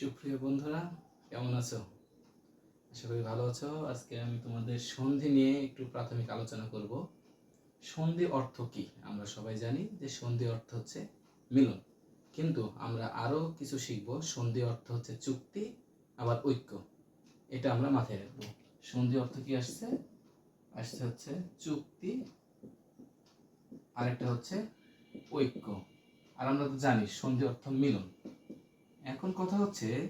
সুপ্রিয় বন্ধুরা, কেমন আছো? আশা করি ভালো আছো। আজকে আমি তোমাদের সন্ধি নিয়ে একটু প্রাথমিক আলোচনা করব। সন্ধি অর্থ কি? আমরা সবাই জানি যে সন্ধি অর্থ হচ্ছে মিলন। কিন্তু আমরা আরও কিছু শিখব। সন্ধি অর্থ হচ্ছে চুক্তি, আবার ঐক্য। এটা আমরা মাথায় রাখব। সন্ধি অর্থ কি আসছে? আসছে হচ্ছে চুক্তি, আরেকটা হচ্ছে ঐক্য। আর আমরা তো জানি সন্ধি অর্থ মিলন। এখন কথা হচ্ছে,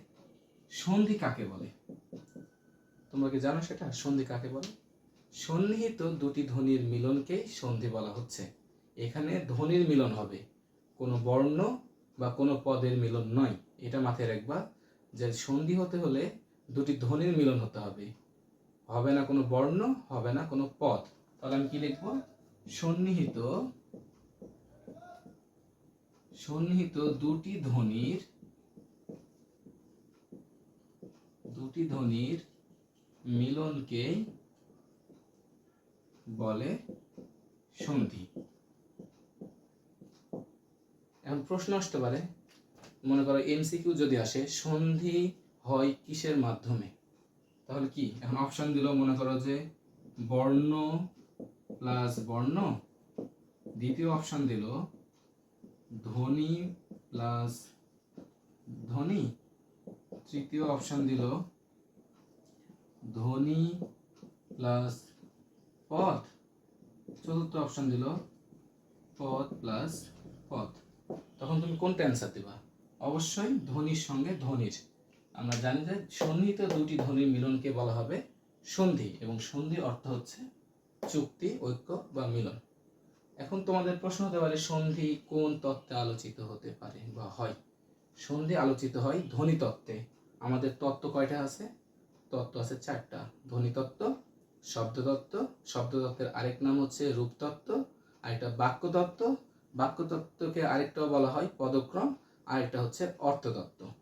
সন্ধি কাকে বলে? তোমরা কি জানো সেটা? সন্ধি কাকে বলে? সন্নিহিত দুটি ধ্বনির মিলনকেই সন্ধি বলা হচ্ছে। এখানে ধ্বনির মিলন হবে। কোনো বর্ণ বা কোনো পদের মিলন নয়। এটা মাথায় রাখবা যে সন্ধি হতে হলে দুটি ধ্বনির মিলন হতে হবে। হবে না কোনো বর্ণ, হবে না কোনো পদ। তাহলে আমি কি লিখব? সন্নিহিত সন্নিহিত দুটি ধ্বনির দুটি ধ্বনির মিলনকে বলে সন্ধি। এখন প্রশ্ন আসতে পারে, মনে করো এমসিকিউ যদি আসে, সন্ধি হয় কিসের মাধ্যমে? তাহলে কি? এখন অপশন দিল মনে করো যে বর্ণ প্লাস বর্ণ। দ্বিতীয় অপশন দিল ধ্বনি প্লাস ধ্বনি। তৃতীয় অপশন দিল ধ্বনি প্লাস পদ চতুর্থ অপশন দিল পদ প্লাস পদ তখন তুমি কোনটা অ্যান্সার দিবা? অবশ্যই ধ্বনির সঙ্গে ধ্বনির আমরা জানি যে সন্নিহিত দুটি ধ্বনির মিলনকে বলা হবে? সন্ধি। এবং সন্ধি অর্থ হচ্ছে চুক্তি, ঐক্য বা মিলন। এখন তোমাদের প্রশ্ন হতে পারে, সন্ধি কোন তত্ত্বে আলোচিত হতে পারে বা হয়? সন্ধি আলোচিত হয় ধ্বনি তত্ত্বে। আমাদের তত্ত্ব কয়টা আছে? তত্ত্ব আছে চারটা। ধ্বনিতত্ত্ব, শব্দতত্ত্ব, শব্দতত্ত্বের আরেক নাম হচ্ছে রূপতত্ত্ব, আরেকটা বাক্যতত্ত্ব। বাক্যতত্ত্বকে আরেকটাও বলা হয় পদক্রম, আরেকটা হচ্ছে অর্থতত্ত্ব।